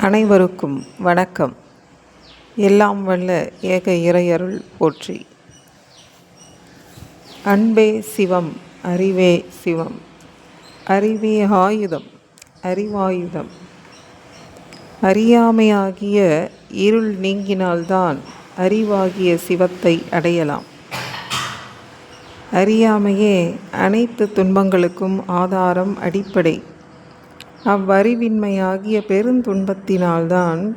அனைவருக்கும் வணக்கம். எல்லாம் வல்ல ஏக இறையருள் போற்றி. அன்பே சிவம் அறிவே சிவம். அறிவே ஆயுதம் அறிவாயுதம். அறியாமையாகிய இருள் நீங்கினால்தான் அறிவாகிய சிவத்தை அடையலாம். அறியாமையே அனைத்து துன்பங்களுக்கும் ஆதாரம் அடிப்படை. அவ்வறிவின்மையாகிய பெருந்துன்பத்தினால்தான்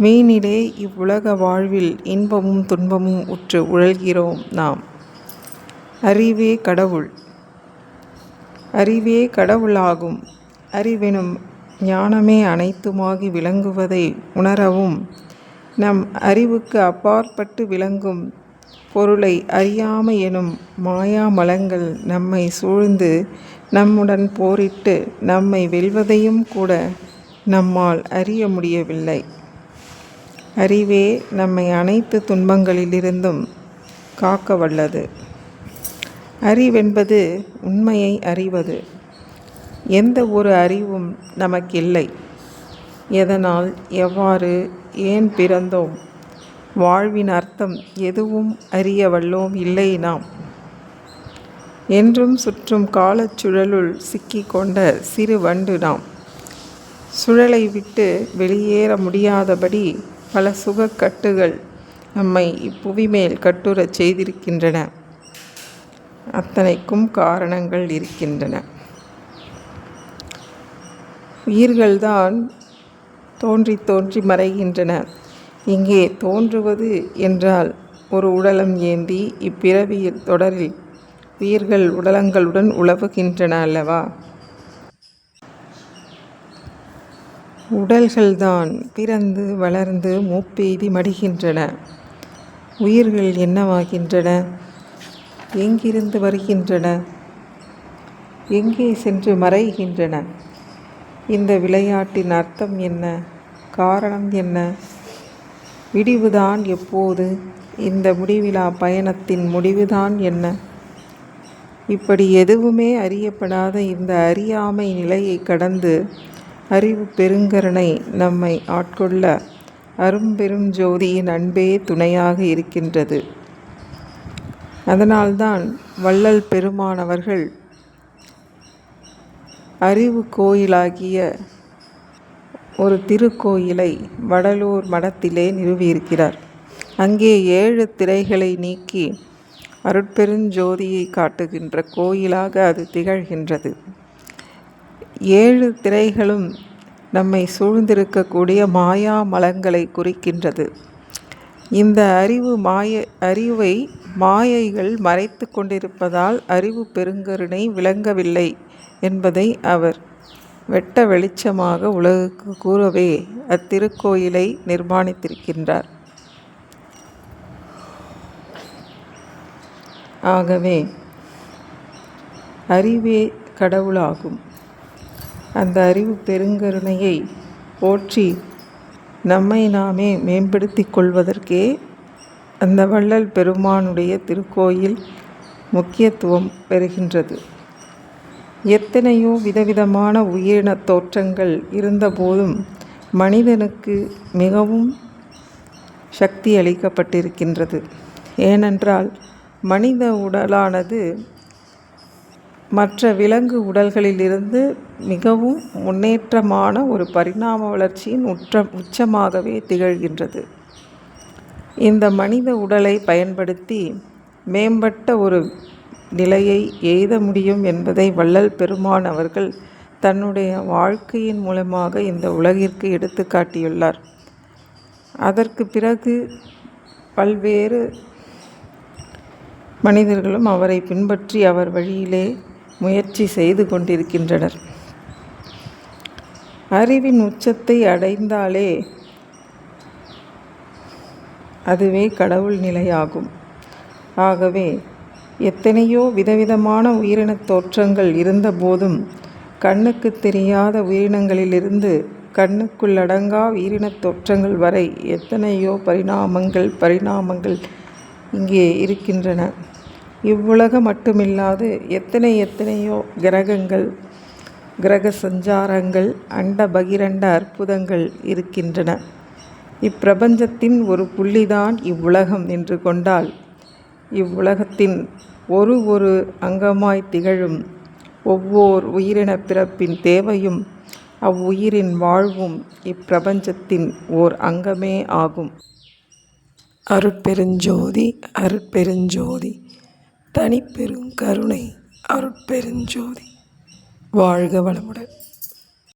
மீனிலே இவ்வுலக வாழ்வில் இன்பமும் துன்பமும் உற்று உழல்கிறோம் நாம். அறிவே கடவுள். அறிவே கடவுளாகும். அறிவெனும் ஞானமே அனைத்துமாகி விளங்குவதை உணரவும் நம் அறிவுக்கு அப்பாற்பட்டு விளங்கும் பொருளை அறியாமை எனும் மாயாமலங்கள் நம்மை சூழ்ந்து நம்முடன் போரிட்டு நம்மை வெல்வதையும் கூட நம்மால் அறிய முடியவில்லை. அறிவே நம்மை அனைத்து துன்பங்களிலிருந்தும் காக்க வல்லது. அறிவென்பது உண்மையை அறிவது. எந்த ஒரு அறிவும் நமக்கில்லை. எதனால் எவ்வாறு ஏன் பிறந்தோம்? வாழ்வின் அர்த்தம் எதுவும் அறிய வல்லோம் இல்லை நாம். என்றும் சுற்றும் காலச்சுழலுள் சிக்கிக்கொண்ட சிறு வண்டு நாம். சுழலை விட்டு வெளியேற முடியாதபடி பல சுகக்கட்டுகள் நம்மை இப்புவி மேல் கட்டுரை செய்திருக்கின்றன. அத்தனைக்கும் காரணங்கள் இருக்கின்றன. உயிர்கள்தான் தோன்றி தோன்றி மறைகின்றன. இங்கே தோன்றுவது என்றால் ஒரு உடலம் ஏந்தி இப்பிறவியில் தொடரில் உயிர்கள் உடலங்களுடன் உழவுகின்றன அல்லவா? உடல்கள்தான் பிறந்து வளர்ந்து மூப்பெய்தி மடிகின்றன. உயிர்கள் என்னவாகின்றன? எங்கிருந்து வருகின்றன? எங்கே சென்று மறைகின்றன? இந்த விளையாட்டின் அர்த்தம் என்ன? காரணம் என்ன? விடிவுதான் எப்போது? இந்த முடிவிலா பயணத்தின் முடிவுதான் என்ன? இப்படி எதுவுமே அறியப்படாத இந்த அறியாமை நிலையை கடந்து அறிவு பெருங்கருணை நம்மை ஆட்கொள்ள அரும்பெரும் ஜோதியின் அன்பே துணையாக இருக்கின்றது. அதனால்தான் வள்ளல் பெருமானவர்கள் அறிவு கோயிலாகிய ஒரு திருக்கோயிலை வடலூர் மடத்திலே நிறுவியிருக்கிறார். அங்கே ஏழு திரைகளை நீக்கி அருட்பெருஞ்சோதியை காட்டுகின்ற கோயிலாக அது திகழ்கின்றது. ஏழு திரைகளும் நம்மை சூழ்ந்திருக்கக்கூடிய மாயா மலங்களை குறிக்கின்றது. இந்த அறிவு மாய அறிவை மாயைகள் மறைத்து கொண்டிருப்பதால் அறிவு பெருங்கருணை விளங்கவில்லை என்பதை அவர் வெட்ட வெளிச்சமாக உலகுக்கு கூறவே அத்திருக்கோயிலை நிர்மாணித்திருக்கின்றார். ஆகவே அறிவே கடவுளாகும். அந்த அறிவு பெருங்கருணையை போற்றி நம்மை நாமே மேம்படுத்தி கொள்வதற்கே அந்த வள்ளல் பெருமானுடைய திருக்கோயில் முக்கியத்துவம் பெறுகின்றது. எத்தனையோ விதவிதமான உயிரின தோற்றங்கள் இருந்தபோதும் மனிதனுக்கு மிகவும் சக்தி அளிக்கப்பட்டிருக்கின்றது. ஏனென்றால் மனித உடலானது மற்ற விலங்கு உடல்களிலிருந்து மிகவும் முன்னேற்றமான ஒரு பரிணாம வளர்ச்சியின் உற்ற உச்சமாகவே திகழ்கின்றது. இந்த மனித உடலை பயன்படுத்தி மேம்பட்ட ஒரு நிலையை எய்த முடியும் என்பதை வள்ளல் பெருமான் அவர்கள் தன்னுடைய வாழ்க்கையின் மூலமாக இந்த உலகிற்கு எடுத்து காட்டியுள்ளார். அதற்கு பிறகு பல்வேறு மனிதர்களும் அவரை பின்பற்றி அவர் வழியிலே முயற்சி செய்து கொண்டிருக்கின்றனர். அறிவின் உச்சத்தை அடைந்தாலே அதுவே கடவுள் நிலையாகும். ஆகவே எத்தனையோ விதவிதமான உயிரினத் தோற்றங்கள் இருந்தபோதும் கண்ணுக்கு தெரியாத உயிரினங்களிலிருந்து கண்ணுக்குள்ளடங்கா உயிரினத் தோற்றங்கள் வரை எத்தனையோ பரிணாமங்கள் பரிணாமங்கள் இங்கே இருக்கின்றன. இவ்வுலகம் மட்டுமில்லாது எத்தனை எத்தனையோ கிரகங்கள் கிரக சஞ்சாரங்கள் அண்ட பகிரண்ட அற்புதங்கள் இருக்கின்றன. இப்பிரபஞ்சத்தின் ஒரு புள்ளிதான் இவ்வுலகம் என்று கொண்டால் இவ்வுலகத்தின் ஒரு ஒரு அங்கமாய் திகழும் ஒவ்வோர் உயிரின பிறப்பின் தேவையும் அவ்வுயிரின் வாழ்வும் இப்பிரபஞ்சத்தின் ஓர் அங்கமே ஆகும். அருட்பெருஞ்சோதி அருட்பெருஞ்சோதி தனிப்பெருங்கருணை அருட்பெருஞ்சோதி. வாழ்க வளமுடன்.